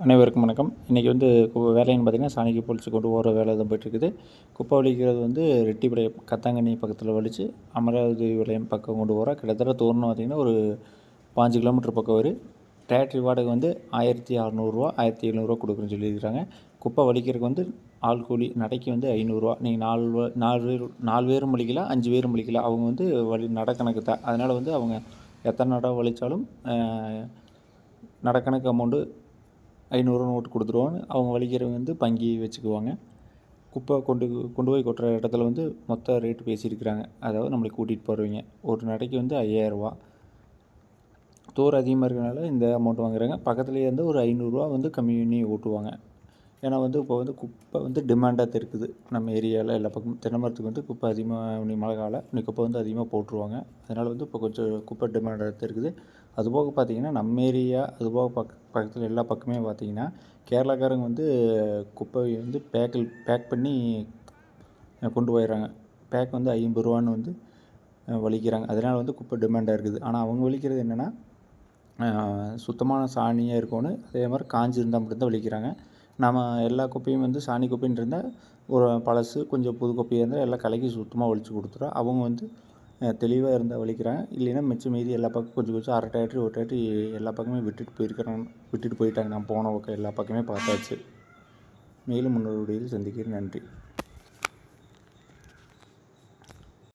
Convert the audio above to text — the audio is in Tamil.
அனைவருக்கும் வணக்கம். இன்றைக்கி வந்து கு- வேலைன்னு பார்த்திங்கன்னா சாணிக்கு பொழிச்சு கொண்டு போகிற வேலை தான் போயிட்டுருக்குது. குப்பை வலிக்கிறது வந்து ரெட்டிப்பாளையம் கத்தாங்கண்ணி பக்கத்தில் வலிச்சு அமராவதி விளையம் பக்கம் கொண்டு போகிறோம் கிட்டத்தட்ட தோறணும் பார்த்திங்கன்னா ஒரு பாஞ்சு கிலோமீட்டர் பக்கம் வரும் டிராக்டரி வாடகை வந்து ஆயிரத்தி அறநூறுவா ஆயிரத்தி எழுநூறுவா கொடுக்குறேன்னு சொல்லியிருக்கிறாங்க. குப்பை வலிக்கிறதுக்கு வந்து ஆள் கூலி நடைக்கு வந்து ஐநூறுரூவா நீங்கள் நாலு நாலு பேர் நாலு பேரும் வலிக்கலாம் அஞ்சு பேரும் வலிக்கலாம் அவங்க வந்து வலி நடக்கணக்கு தான் அதனால் வந்து அவங்க எத்தனை நடை வலித்தாலும் நடக்கணக்கு அமௌண்ட்டு ஐநூறு நோட்டு கொடுத்துருவாங்க அவங்க வலிக்கிறவங்க வந்து பங்கி வச்சுக்குவாங்க. குப்பை கொண்டு கொண்டு போய் கொட்டுற இடத்துல வந்து மொத்த ரேட்டு பேசியிருக்கிறாங்க. அதாவது நம்மளை கூட்டிகிட்டு போகிறவங்க ஒரு நடைக்கு வந்து ஐயாயிரரூவா. தூரம் அதிகமாக இருக்கிறனால இந்த அமௌண்ட் வாங்குறாங்க. பக்கத்துலேயே இருந்து ஒரு ஐநூறுரூவா வந்து கம்மி பண்ணி ஓட்டுவாங்க. ஏன்னா வந்து இப்போ வந்து குப்பை வந்து டிமாண்டாக இருக்குது நம்ம ஏரியாவில் எல்லா பக்கமும் தென்னை மரத்துக்கு வந்து குப்பை அதிகமாக இன்னைக்கு மழை காலம் இன்னைக்கு குப்பை வந்து அதிகமாக போட்டுருவாங்க. அதனால் வந்து இப்போ கொஞ்சம் குப்பை டிமாண்டாக இருக்குது அதுபோக பார்த்தீங்கன்னா நம்ம ஏரியா அதுபோக பக் பக்கத்தில் எல்லா பக்கமே பார்த்திங்கன்னா கேரளாக்காரங்க வந்து குப்பையை வந்து பேக்கில் பேக் பண்ணி கொண்டு போயிடுறாங்க பேக் வந்து ஐம்பது ரூபான்னு வந்து வலிக்கிறாங்க. அதனால் வந்து குப்பை டிமாண்டாக இருக்குது. ஆனால் அவங்க வலிக்கிறது என்னென்னா சுத்தமான சாணியாக இருக்கணும் அதே மாதிரி காஞ்சி இருந்தால் மட்டும்தான் வலிக்கிறாங்க. நம்ம எல்லா குப்பையும் வந்து சாணி குப்பைன்னு இருந்தால் ஒரு பழசு கொஞ்சம் புது குப்பையாக இருந்தால் எல்லாம் கலக்கி சுத்தமாக ஒழிச்சு கொடுத்துரும். அவங்க வந்து தெளிவாக இருந்தால் வலிக்கிறாங்க. இல்லைன்னா மிச்சம் மீதி எல்லா பக்கம் கொஞ்சம் கொஞ்சம் அரை டேட்ரி ஒரு டேட்ரி எல்லா பக்கமே விட்டுட்டு போயிருக்கிறாங்க விட்டுட்டு போயிட்டாங்க. நான் போன பக்கம் எல்லா பக்கமே பார்த்தாச்சு. மேலும் முன்னோருடைய சந்திக்கிறேன். நன்றி.